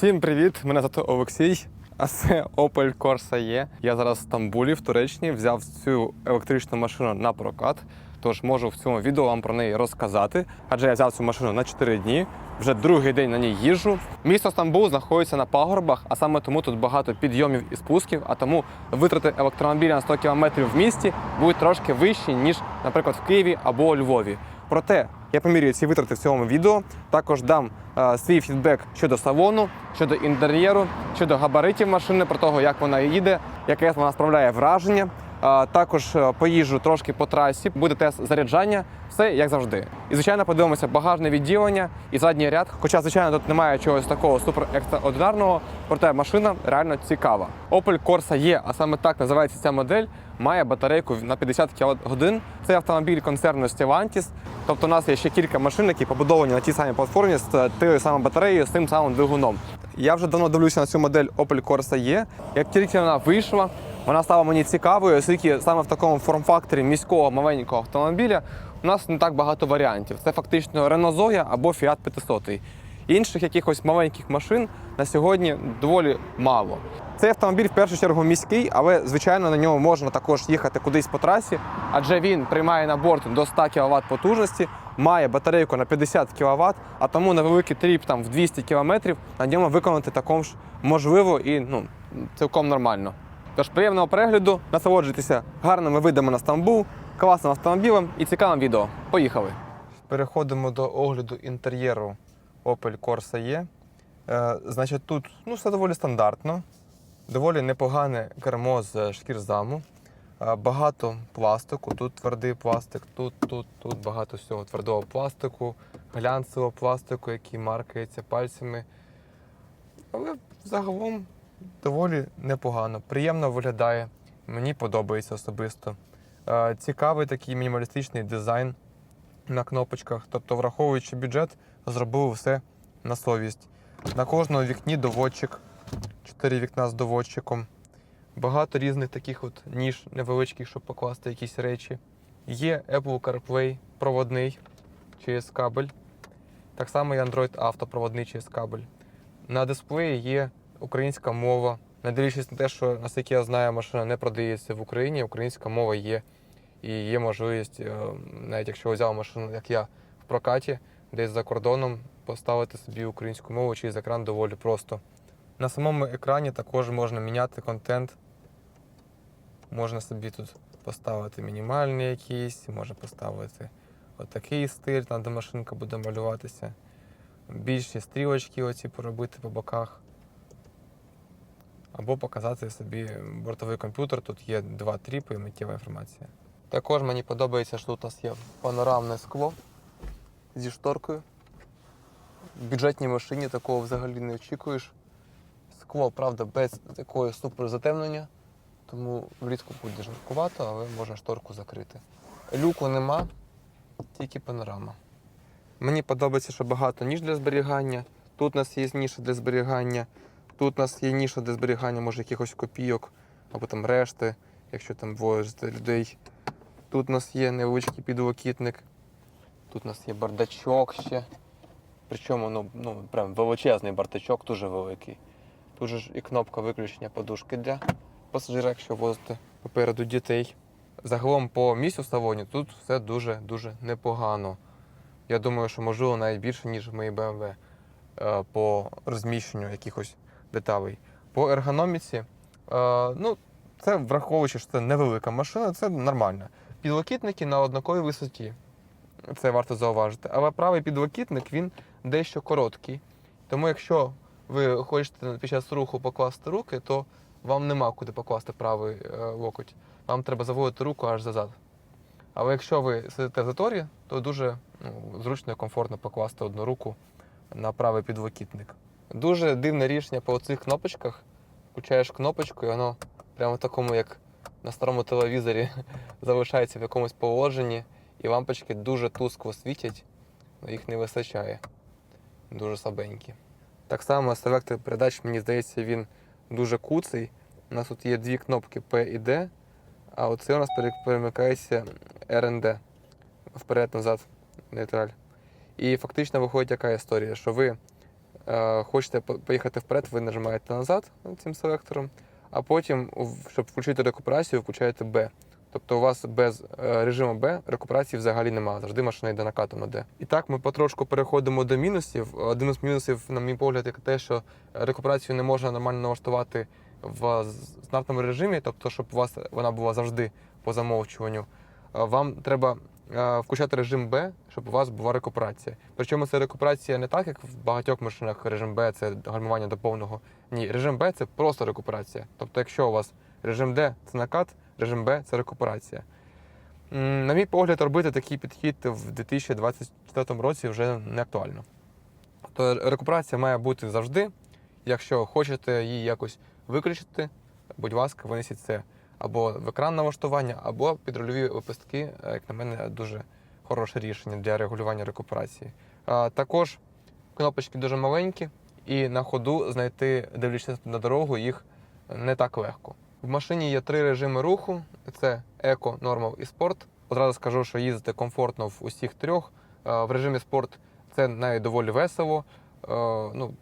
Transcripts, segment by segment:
Всім привіт! Мене звати Олексій, а це Opel Corsa E. Я зараз в Стамбулі, в Туреччині, взяв цю електричну машину на прокат. Тож можу в цьому відео вам про неї розказати. Адже я взяв цю машину на 4 дні. Вже другий день на ній їжджу. Місто Стамбул знаходиться на пагорбах, а саме тому тут багато підйомів і спусків, а тому витрати електромобіля на 100 км в місті будуть трошки вищі, ніж, наприклад, в Києві або у Львові. Проте я помірюю ці витрати в цьому відео. Також дам е, свій фідбек щодо салону, щодо інтер'єру, щодо габаритів машини, про того, як вона їде, яке вона справляє враження. Також е, поїжджу трошки по трасі, буде тест заряджання, все як завжди. І звичайно, подивимося багажне відділення і задній ряд. Хоча, звичайно, тут немає чогось такого супер екстраординарного, проте машина реально цікава. Opel Corsa E, а саме так називається ця модель, має батарейку на 50 кВт. Це автомобіль концерну Stellantis. Тобто у нас є ще кілька машин, які побудовані на тій самій платформі з тією самою батареєю, з тим самим двигуном. Я вже давно дивлюся на цю модель Opel Corsa E. Як тільки вона вийшла, вона стала мені цікавою, оскільки саме в такому форм-факторі міського маленького автомобіля у нас не так багато варіантів. Це фактично Renault Zoe або Fiat 500. Інших якихось маленьких машин на сьогодні доволі мало. Цей автомобіль в першу чергу міський, але звичайно на ньому можна також їхати кудись по трасі, адже він приймає на борт до 100 кВт потужності, має батарейку на 50 кВт, а тому на великий тріп там в 200 км на ньому виконати також можливо і ну, цілком нормально. Тож приємного перегляду, насолоджуйтеся гарними видами на Стамбул, класним автомобілем і цікавим відео. Поїхали! Переходимо до огляду інтер'єру Opel Corsa E. Е, значить, тут ну, все доволі стандартно, доволі непогане кермо з шкірзаму. Е, Багато пластику, тут твердий пластик, тут, тут, тут багато всього твердого пластику, глянцевого пластику, який маркається пальцями. Але загалом доволі непогано, приємно виглядає. Мені подобається особисто. Е, Цікавий такий мінімалістичний дизайн на кнопочках. Тобто, враховуючи бюджет, зробив все на совість. На кожному вікні доводчик, чотири вікна з доводчиком. Багато різних таких от ніж невеличких, щоб покласти якісь речі. Є Apple CarPlay проводний через кабель. Так само і Android Auto проводний через кабель. На дисплеї є українська мова. Не дивлячись на те, що, наскільки я знаю, машина не продається в Україні, українська мова є. І є можливість, е, навіть якщо взяв машину, як я, в прокаті, десь за кордоном, поставити собі українську мову через екран доволі просто. На самому екрані також можна міняти контент. Можна собі тут поставити мінімальний якийсь, можна поставити отакий стиль, там де машинка буде малюватися. Більші стрілочки оці поробити по боках. Або показати собі бортовий комп'ютер. Тут є два тріпи і миттєва інформація. Також мені подобається, що тут у нас є панорамне скло зі шторкою. В бюджетній машині такого взагалі не очікуєш. Скло, правда, без такої супер затемнення, тому влітку буде жаркувато, але можна шторку закрити. Люку нема, тільки панорама. Мені подобається, що багато ніж для зберігання. Тут у нас є ніша для зберігання. Тут у нас є ніша для зберігання, може, якихось копійок або там решти, якщо там возити людей. Тут у нас є невеличкий підлокітник. Тут у нас є бардачок ще. Причому ну, ну, прям величезний бардачок, дуже великий. Тут же і кнопка виключення подушки для пасажира, якщо возити попереду дітей. Загалом по місцю в салоні тут все дуже-дуже непогано. Я думаю, що можливо навіть більше, ніж в моїй BMW е, по розміщенню якихось деталей. По ергономіці, е, ну, це враховуючи, що це невелика машина, це нормально. Підлокітники на однаковій висоті. Це варто зауважити. Але правий підлокітник він дещо короткий. Тому якщо ви хочете під час руху покласти руки, то вам нема куди покласти правий е, локоть. Вам треба заводити руку аж зазад. Але якщо ви сидите в заторі, то дуже ну, зручно і комфортно покласти одну руку на правий підлокітник. Дуже дивне рішення по цих кнопочках. Включаєш кнопочку, і воно прямо в такому, як на старому телевізорі, залишається в якомусь положенні, і лампочки дуже тускло світять, але їх не вистачає. Дуже слабенькі. Так само селектор передач, мені здається, він дуже куций. У нас тут є дві кнопки P і D, а оце у нас перемикається RND вперед-назад, нейтраль. І фактично виходить яка історія, що ви хочете поїхати вперед, ви нажимаєте назад цим селектором, а потім, щоб включити рекуперацію, включаєте Б. Тобто у вас без е, режиму Б рекуперації взагалі немає. Завжди машина йде накатом на Д. І так ми потрошку переходимо до мінусів. Один з мінусів, на мій погляд, як те, що рекуперацію не можна нормально налаштувати в стандартному режимі, тобто, щоб у вас вона була завжди по замовчуванню. Е, Вам треба е, включати режим Б, щоб у вас була рекуперація. Причому це рекуперація не так, як в багатьох машинах режим Б це гальмування до повного. Ні, режим Б це просто рекуперація. Тобто, якщо у вас режим Д це накат, режим Б це рекуперація. На мій погляд, робити такий підхід в 2024 році вже не актуально. То рекуперація має бути завжди. Якщо хочете її якось виключити, будь ласка, винесіть це або в екран налаштування, або під рульові лепестки, е, як на мене, дуже хороше рішення для регулювання рекуперації. Також кнопочки дуже маленькі, і на ходу знайти, дивлячись на дорогу, їх не так легко. В машині є три режими руху: це еко, нормал і спорт. Одразу скажу, що їздити комфортно в усіх трьох. В режимі спорт це навіть доволі весело. Е, Ну,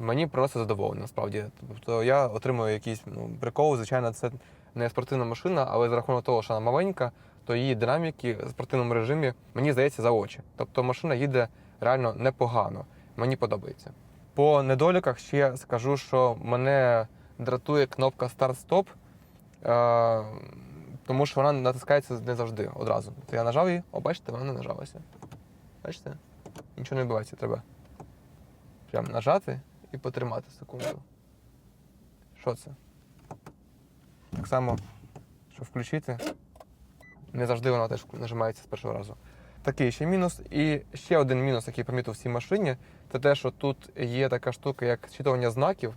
мені приносить задоволення насправді. Тобто я отримую якийсь ну, прикол. Звичайно, це не спортивна машина, але за рахунок того, що вона маленька, то її динаміки в спортивному режимі мені здається за очі. Тобто машина їде реально непогано. Мені подобається. По недоліках ще скажу, що мене дратує кнопка старт-стоп, е, тому що вона натискається не завжди одразу. То я нажав її, о, бачите, вона не нажалася. Бачите? Нічого не відбувається, треба прям нажати і потримати секунду. Що це? Так само, щоб включити, не завжди вона теж нажимається з першого разу. Такий ще мінус. І ще один мінус, який помітив в цій машині, це те, що тут є така штука, як зчитування знаків,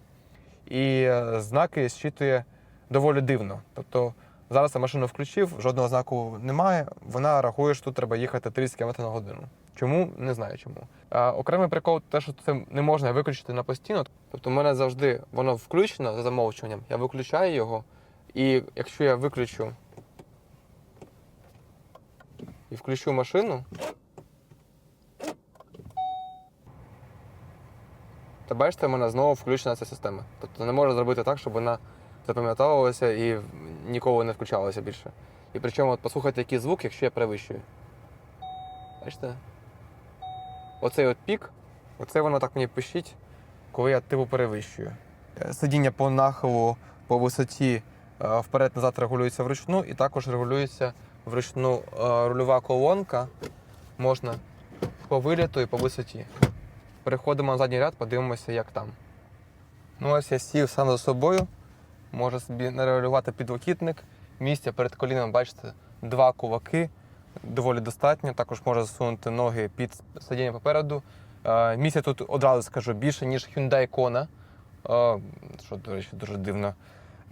і е, знаки зчитує доволі дивно. Тобто зараз я машину включив, жодного знаку немає. Вона рахує, що тут треба їхати 30 км на годину. Чому? Не знаю чому. А, окремий прикол те, що це не можна виключити на постійно. Тобто, в мене завжди воно включено за замовчуванням. Я виключаю його, і якщо я виключу і включу машину, то бачите, в мене знову включена ця система. Тобто не можу зробити так, щоб вона запам'ятовувалася і ніколи не включалася більше. І причому от послухайте, який звук, якщо я перевищую. Бачите? Оцей от пік, оце воно так мені пишіть, коли я типу перевищую. Е, Сидіння по нахилу, по висоті вперед-назад регулюється вручну, і також регулюється вручну е, рульова колонка. Можна по виліту і по висоті. Переходимо на задній ряд, подивимося, як там. Ну ось я сів сам за собою. Можу собі нарегулювати підлокітник. Місця перед коліном, бачите, два кулаки. Доволі достатньо. Також можу засунути ноги під сидіння попереду. Е, Місця тут одразу скажу більше, ніж Hyundai Kona. Е, Що, до речі, дуже дивно.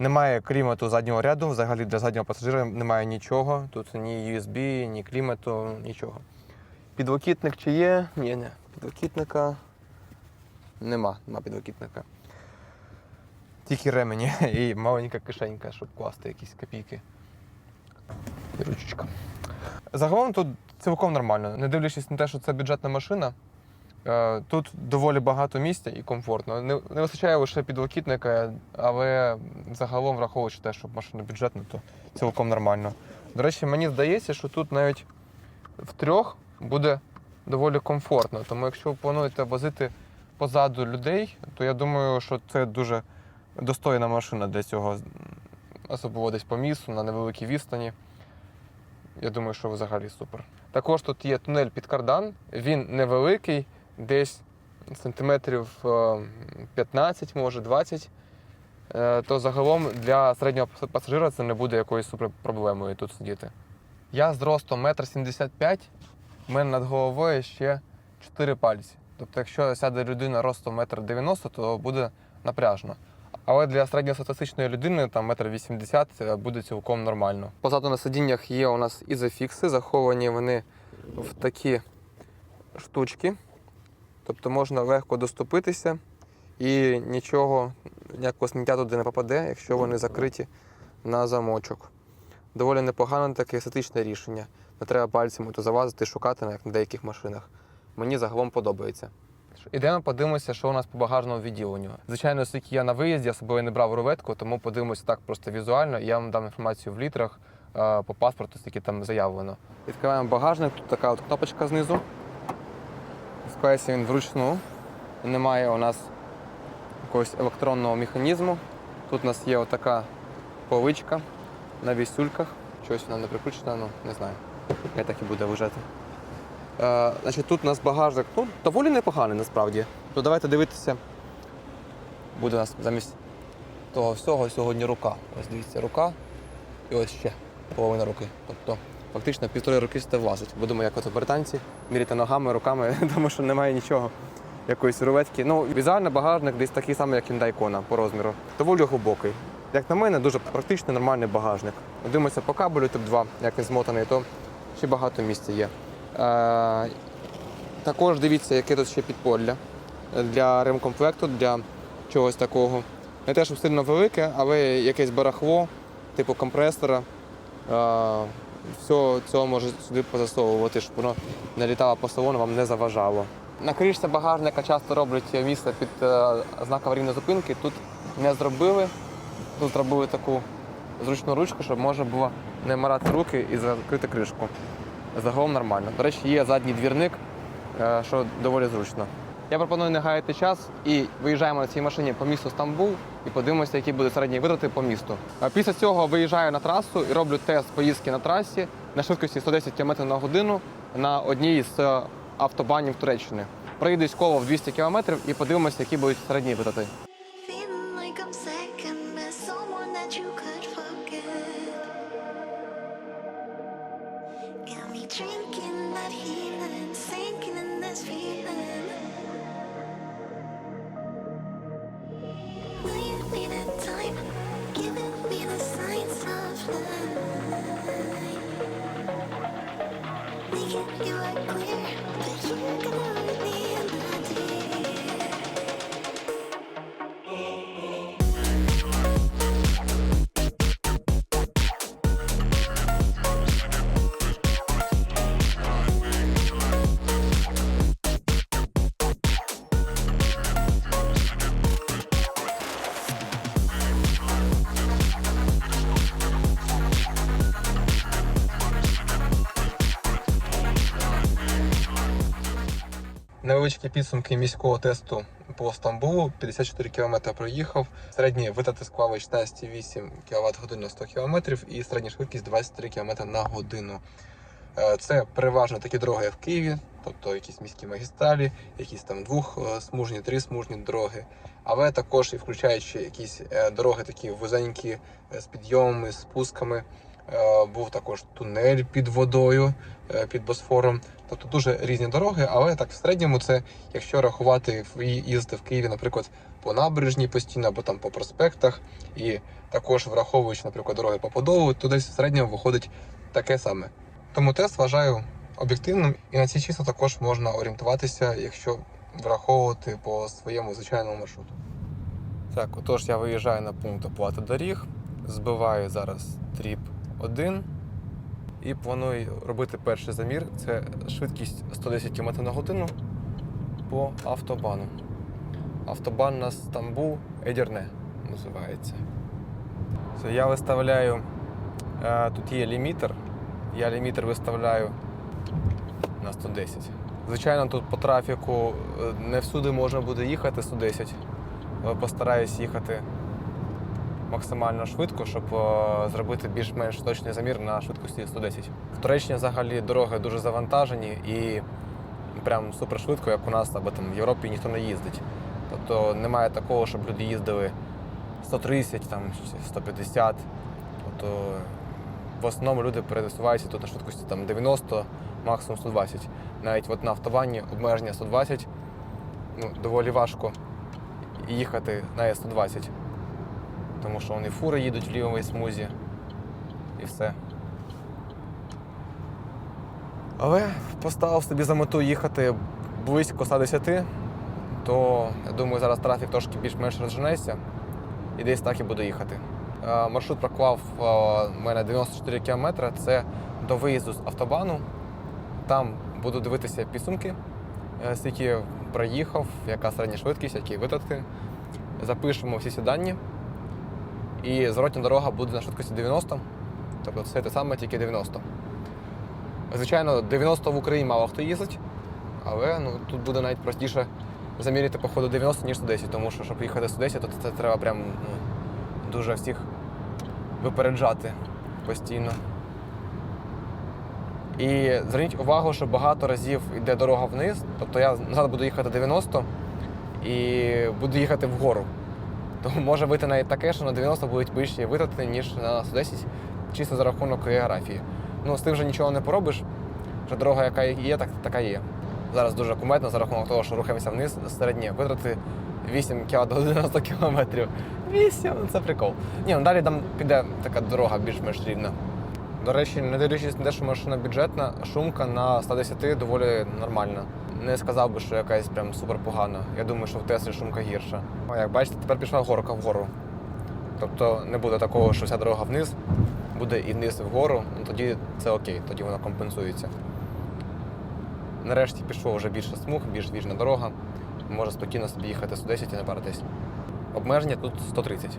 Немає клімату заднього ряду, взагалі для заднього пасажира немає нічого. Тут ні USB, ні клімату, нічого. Підлокітник чи є? Ні, ні. Підлокітника нема, нема підлокітника. Тільки ремені і маленька кишенька, щоб класти якісь копійки. І ручечка. Загалом тут цілком нормально. Не дивлячись на те, що це бюджетна машина, тут доволі багато місця і комфортно. Не, не вистачає лише підлокітника, але загалом враховуючи те, що машина бюджетна, то цілком нормально. До речі, мені здається, що тут навіть в трьох буде доволі комфортно. Тому якщо ви плануєте возити позаду людей, то я думаю, що це дуже достойна машина для цього, особливо десь по місту, на невеликій відстані. Я думаю, що взагалі супер. Також тут є тунель під кардан. Він невеликий, десь сантиметрів е, 15, може 20. Е, То загалом для середнього пасажира це не буде якоюсь супер проблемою тут сидіти. Я з ростом 1,75 м, в мене над головою ще 4 пальці. Тобто, якщо сяде людина ростом 1,90 м, то буде напряжно. Але для середньостатистичної людини там 1,80 м буде цілком нормально. Позаду на сидіннях є у нас ізофікси, заховані вони в такі штучки. Тобто можна легко доступитися і нічого, ніякого сміття туди не попаде, якщо вони закриті на замочок. Доволі непогане таке естетичне рішення. Не треба пальцями то залазити шукати, як на деяких машинах. Мені загалом подобається. Ідемо подивимося, що у нас по багажному відділенню. Звичайно, оскільки я на виїзді, особливо не брав руветку, тому подивимося так просто візуально. Я вам дам інформацію в літрах е, по паспорту, скільки там заявлено. Відкриваємо багажник, тут така от кнопочка знизу. Складається він вручну. Немає у нас якогось електронного механізму. Тут у нас є отака поличка на вісюльках. Чогось вона не прикручена, ну не знаю. Хай так і буде лежати. Е, значить, тут у нас багажник ну, доволі непоганий насправді. То давайте дивитися. Буде у нас замість того всього сьогодні рука. Ось дивіться, рука і ось ще половина руки. Тобто фактично півтори руки сюди влазить. Будемо як от британці, міряти ногами, руками, тому що немає нічого. Якоїсь руветки. Ну, візуально багажник десь такий самий, як Hyundai Kona по розміру. Доволі глибокий. Як на мене, дуже практичний нормальний багажник. Дивимося по кабелю тип 2, як він змотаний, то ще багато місця є. Е, також дивіться, яке тут ще підполля для ремкомплекту, для чогось такого. Не те, щоб сильно велике, але якесь барахло, типу компресора. Е, все цього може сюди позасовувати, щоб воно не літало по салону, вам не заважало. На кришці багажника часто роблять місце під е, знак аварійної зупинки. Тут не зробили. Тут зробили таку зручну ручку, щоб можна було не марати руки і закрити кришку. Загалом нормально. До речі, є задній двірник, е, що доволі зручно. Я пропоную не гаяти час і виїжджаємо на цій машині по місту Стамбул і подивимося, які будуть середні витрати по місту. Після цього виїжджаю на трасу і роблю тест поїздки на трасі на швидкості 110 км на годину на одній з е, автобанів Туреччини. Проїдусь коло в 200 км і подивимося, які будуть середні витрати. Невеличкі підсумки міського тесту по Стамбулу. 54 км проїхав. Середні витрати склали 16,8 кВт годин на 100 км і середня швидкість 23 км на годину. Е, Це переважно такі дороги в Києві, тобто якісь міські магістралі, якісь там двохсмужні, трисмужні дороги, але також і включаючи якісь е, дороги такі вузенькі е, з підйомами, спусками. Е, Був також тунель під водою, е, під Босфором. Тобто дуже різні дороги, але так в середньому це, якщо рахувати їздити в Києві, наприклад, по набережній постійно або там по проспектах, і також враховуючи, наприклад, дороги по Подолу, то десь в середньому виходить таке саме. Тому тест вважаю об'єктивним, і на ці числа також можна орієнтуватися, якщо враховувати по своєму звичайному маршруту. Так, отож я виїжджаю на пункт оплати доріг, збиваю зараз тріп 1 і планую робити перший замір. Це швидкість 110 км на годину по автобану. Автобан на Стамбул Едірне називається. Це я виставляю. е, Тут є лімітер. Я лімітер виставляю на 110. Звичайно, тут по трафіку е, не всюди можна буде їхати 110. Але постараюсь їхати максимально швидко, щоб е, зробити більш-менш точний замір на швидкості 110. В Туреччині взагалі дороги дуже завантажені і прям супер швидко, як у нас або там в Європі ніхто не їздить. Тобто немає такого, щоб люди їздили 130, там, 150. Тобто в основному люди пересуваються тут на швидкості там, 90, максимум 120. Навіть от на автобані обмеження 120, ну, доволі важко їхати на 120 тому що вони фури їдуть в лівовій смузі і все. Але поставив собі за мету їхати близько 110, то я думаю, зараз трафік трошки більш-менш розженеться і десь так і буду їхати. Е, Маршрут проклав е, у мене 94 км, це до виїзду з автобану. Там буду дивитися підсумки, е, скільки проїхав, яка середня швидкість, які витрати. Запишемо всі ці дані. І зворотня дорога буде на швидкості 90. Тобто це те саме, тільки 90. Звичайно, 90 в Україні мало хто їздить, але ну, тут буде навіть простіше заміряти по ходу 90, ніж 110, тому що, щоб їхати 110, то це треба прям ну, дуже всіх випереджати постійно. І зверніть увагу, що багато разів йде дорога вниз, тобто я назад буду їхати 90 і буду їхати вгору. Тому може бути навіть таке, що на 90 будуть вищі витрати, ніж на 110, чисто за рахунок географії. Ну, з тим же нічого не поробиш, що дорога, яка є, так, така є. Зараз дуже куметно за рахунок того, що рухаємося вниз, середні витрати 8 кВт до 90 км. 8, ну це прикол. Ні, ну далі там піде така дорога більш-менш рівна. До речі, не дивлячись на те, що машина бюджетна, шумка на 110 доволі нормальна. Не сказав би, що якась прям супер погана. Я думаю, що в Теслі шумка гірша. О, як бачите, тепер пішла горка вгору. Тобто не буде такого, що вся дорога вниз, буде і вниз і вгору, ну тоді це окей, тоді вона компенсується. Нарешті пішло вже більше смуг, більш віжна дорога. Може спокійно собі їхати 110 і не паритись. Обмеження тут 130.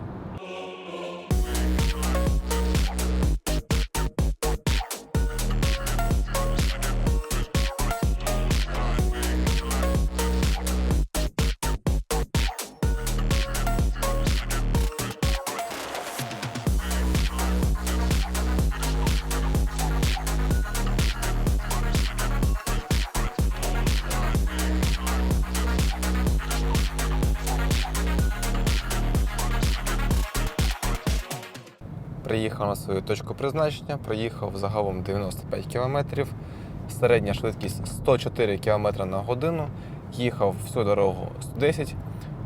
Приїхав на свою точку призначення, проїхав загалом 95 км, середня швидкість 104 км на годину, їхав всю дорогу 110,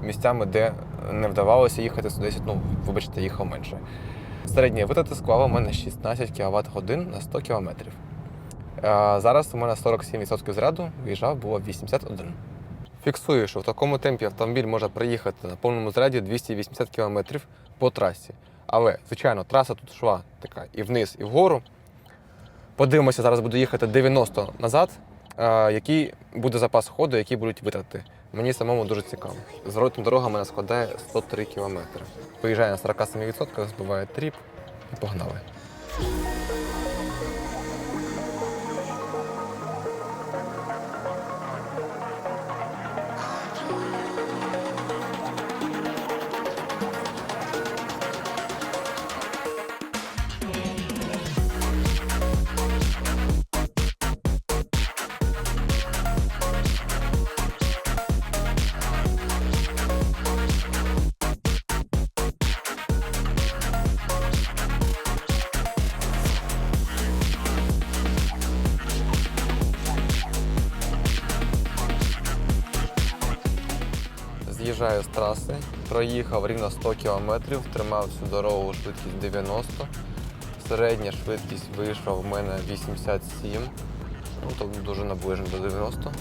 місцями, де не вдавалося їхати 110, ну, вибачте, їхав менше. Середні витрати склали у мене 16 кВт годин на 100 км. Зараз у мене 47% зряду, виїжджав було 81. Фіксую, що в такому темпі автомобіль може проїхати на повному заряді 280 км по трасі. Але, звичайно, траса тут йшла така і вниз, і вгору. Подивимося, зараз буду їхати 90 назад, е, який буде запас ходу, які будуть витрати. Мені самому дуже цікаво. Зворотна дорога мене складає 103 км. Поїжджає на 47%, збиває тріп і погнали. З'їжджаю з траси, проїхав рівно 100 км, тримав всю дорогу швидкість 90. Середня швидкість вийшла в мене 87, ну тобто дуже наближено до 90.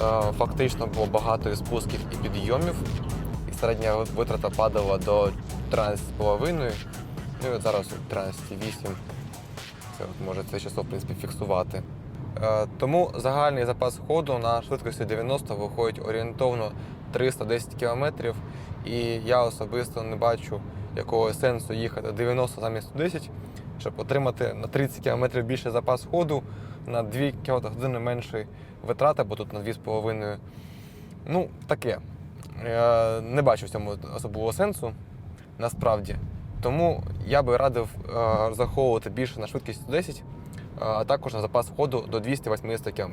Е, Фактично було багато і спусків і підйомів, і середня витрата падала до 13,5. Ну і от зараз 13,8. Це от може це число в принципі фіксувати. Е, Тому загальний запас ходу на швидкості 90 виходить орієнтовно 310 км. І я особисто не бачу якого сенсу їхати 90 замість 110, щоб отримати на 30 км більше запас ходу, на 2 кВт менше витрата, бо тут на 2,5. Ну, таке. Я не бачу в цьому особливого сенсу насправді. Тому я би радив е, розраховувати більше на швидкість 110, а також на запас ходу до 280 км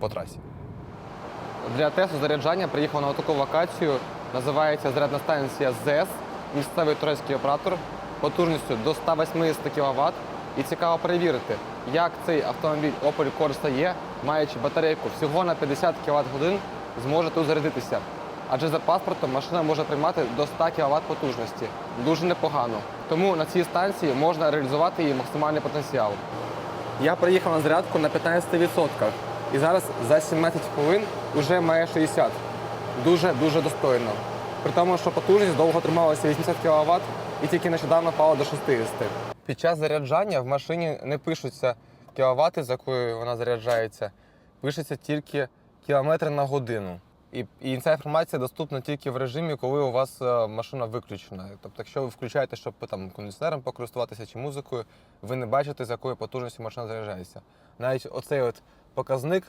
по трасі. Для тесту заряджання приїхав на таку локацію. Називається зарядна станція ЗЕС, місцевий турецький оператор потужністю до 180 кВт. І цікаво перевірити, як цей автомобіль Opel Corsa E, маючи батарейку всього на 50 кВт годин, зможе тут зарядитися. Адже за паспортом машина може приймати до 100 кВт потужності. Дуже непогано. Тому на цій станції можна реалізувати її максимальний потенціал. Я приїхав на зарядку на 15%. І зараз за 17 хвилин вже має 60. Дуже-дуже достойно. При тому, що потужність довго трималася 80 кВт і тільки нещодавно впала до 60. Під час заряджання в машині не пишуться кВт, з якою вона заряджається. Пишеться тільки км на годину. І, і ця інформація доступна тільки в режимі, коли у вас е, машина виключена. Тобто, якщо ви включаєте, щоб там кондиціонером покористуватися чи музикою, ви не бачите, з якою потужністю машина заряджається. Навіть оцей от показник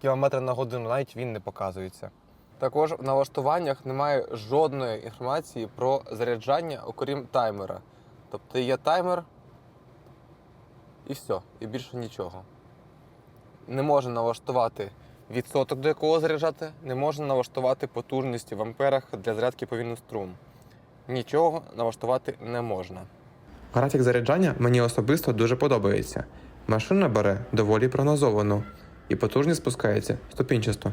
кілометр на годину, навіть він не показується. Також в налаштуваннях немає жодної інформації про заряджання, окрім таймера. Тобто є таймер і все, і більше нічого. Не можна налаштувати відсоток, до якого заряджати, не можна налаштувати потужність в амперах для зарядки повільний струм. Нічого налаштувати не можна. Графік заряджання мені особисто дуже подобається. Машина бере доволі прогнозовано, і потужність спускається ступінчасто.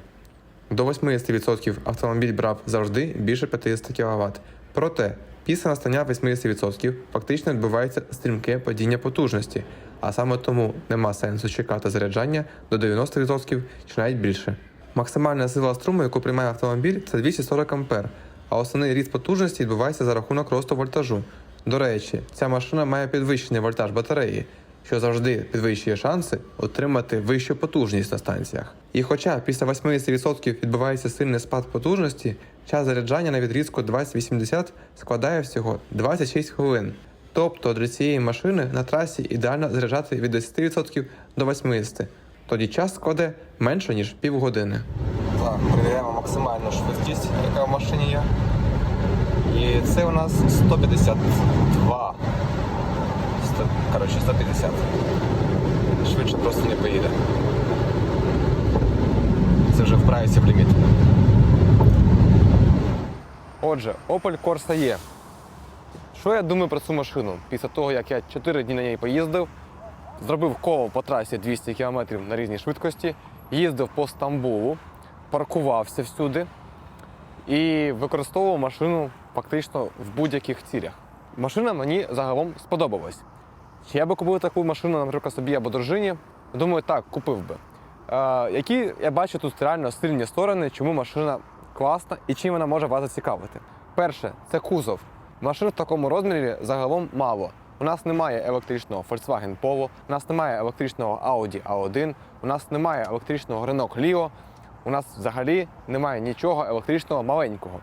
До 80% автомобіль брав завжди більше 50 кВт. Проте, після настання 80% фактично відбувається стрімке падіння потужності, а саме тому нема сенсу чекати заряджання до 90% чи навіть більше. Максимальна сила струму, яку приймає автомобіль, це 240 А, а основний ріст потужності відбувається за рахунок росту вольтажу. До речі, ця машина має підвищений вольтаж батареї, що завжди підвищує шанси отримати вищу потужність на станціях. І хоча після 80% відбувається сильний спад потужності, час заряджання на відрізку 2080 складає всього 26 хвилин. Тобто для цієї машини на трасі ідеально заряджати від 10% до 80%. Тоді час складе менше ніж півгодини. Так, перевіряємо максимальну швидкість, яка в машині є. І це у нас 152. Коротше, 150. Швидше просто не поїде. Це вже вправиться в ліміт. Отже, Opel Corsa E. Що я думаю про цю машину? Після того, як я 4 дні на ній поїздив, зробив коло по трасі 200 км на різній швидкості, їздив по Стамбулу, паркувався всюди і використовував машину фактично в будь-яких цілях. Машина мені загалом сподобалась. Я би купив таку машину, наприклад, собі або дружині? Думаю, так, купив би. Е, які я бачу тут реально сильні сторони, чому машина класна і чим вона може вас зацікавити. Перше, це кузов. Машин в такому розмірі загалом мало. У нас немає електричного Volkswagen Polo, у нас немає електричного Audi A1, у нас немає електричного Renault Clio, у нас взагалі немає нічого електричного маленького.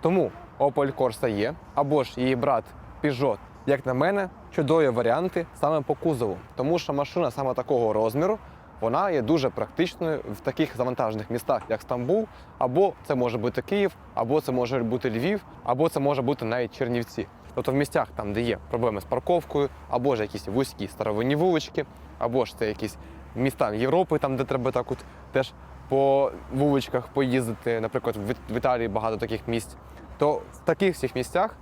Тому Opel Corsa є, або ж її брат Peugeot, як на мене, чудові варіанти саме по кузову. Тому що машина саме такого розміру, вона є дуже практичною в таких завантажених містах, як Стамбул, або це може бути Київ, або це може бути Львів, або це може бути навіть Чернівці. Тобто в місцях, там, де є проблеми з парковкою, або ж якісь вузькі старовинні вулички, або ж це якісь міста Європи, там, де треба так от теж по вуличках поїздити. Наприклад, в Італії багато таких місць. То в таких всіх місцях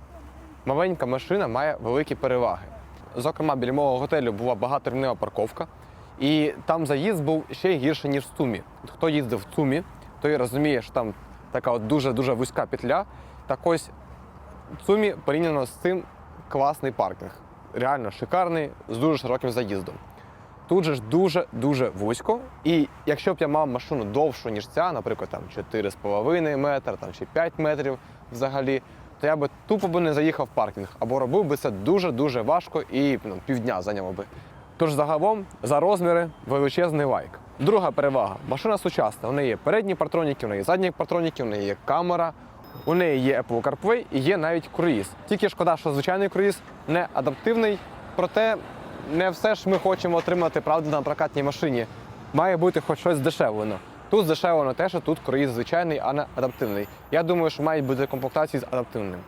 маленька машина має великі переваги. Зокрема, біля мого готелю була багаторівнева парковка, і там заїзд був ще гірше, ніж в Цумі. Хто їздив в Цумі, той розуміє, що там така дуже-дуже вузька петля. Так ось Цумі порівняно з цим класний паркінг. Реально шикарний, з дуже широким заїздом. Тут же ж дуже-дуже вузько. І якщо б я мав машину довшу, ніж ця, наприклад, там 4,5 метра там, чи 5 метрів взагалі, то я би тупо би не заїхав в паркінг, або робив би це дуже-дуже важко і ну, півдня зайняло би. Тож загалом за розміри величезний лайк. Друга перевага. Машина сучасна. У неї є передні партроніки, у неї є задні партроніки, у неї є камера, у неї є Apple CarPlay і є навіть круїз. Тільки шкода, що звичайний круїз не адаптивний, проте не все ж ми хочемо отримати правду на прокатній машині. Має бути хоч щось здешевлено. Тут здешевлено те, що тут круїз звичайний, а не адаптивний. Я думаю, що мають бути комплектації з адаптивним.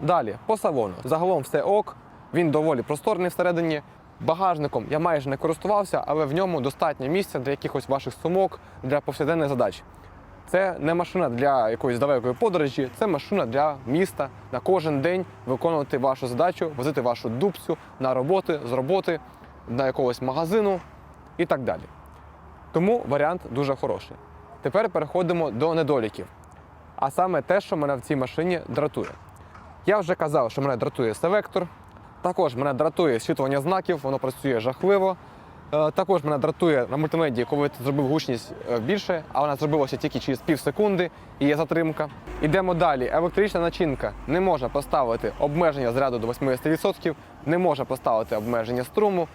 Далі, по салону. Загалом все ок, він доволі просторний всередині. Багажником я майже не користувався, але в ньому достатньо місця для якихось ваших сумок, для повсякденних задач. Це не машина для якоїсь далекої подорожі, це машина для міста на кожен день виконувати вашу задачу, возити вашу дубцю на роботи, з роботи, на якогось магазину і так далі. Тому варіант дуже хороший. Тепер переходимо до недоліків. А саме те, що мене в цій машині дратує. Я вже казав, що мене дратує селектор. Також мене дратує зчитування знаків, воно працює жахливо. Е, Також мене дратує на мультимедії, коли ти зробив гучність е, більше, а вона зробилася тільки через пів секунди і є затримка. Ідемо далі. Електрична начинка не може поставити обмеження заряду до 80%, не може поставити обмеження струму.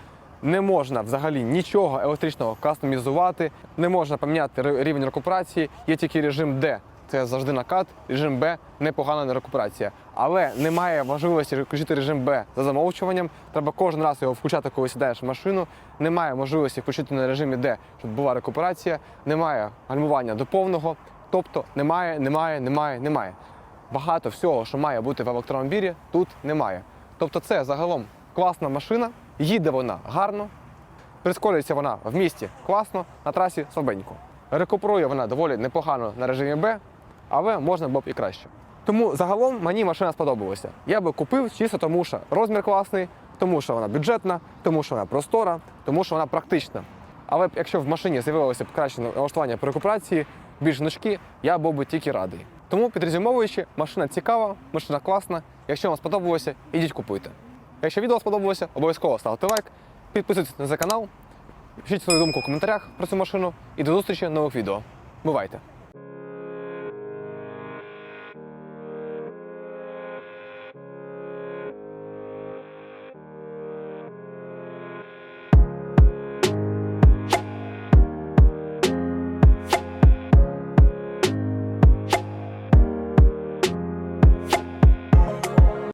Не можна взагалі нічого електричного кастомізувати, не можна поміняти рівень рекуперації. Є тільки режим D. Це завжди накат, режим B непогана рекуперація. Але немає можливості включити режим B за замовчуванням. Треба кожен раз його включати, коли сідаєш в машину. Немає можливості включити на режимі D, щоб була рекуперація. Немає гальмування до повного. Тобто немає, немає, немає, немає. Багато всього, що має бути в електромобілі, тут немає. Тобто, це загалом класна машина, їде вона гарно, прискорюється вона в місті класно, на трасі слабенько. Рекуперує вона доволі непогано на режимі Б, але можна було б і краще. Тому загалом мені машина сподобалася. Я би купив чисто тому, що розмір класний, тому що вона бюджетна, тому що вона простора, тому що вона практична. Але якщо в машині з'явилося б краще налаштування по рекуперації, більш гнучки, я був би тільки радий. Тому підрезюмовуючи, машина цікава, машина класна. Якщо вам сподобалося, ідіть купуйте. Якщо відео сподобалося, обов'язково ставте лайк, підписуйтесь на канал, пишіть свою думку в коментарях про цю машину і до зустрічі в нових відео. Бувайте!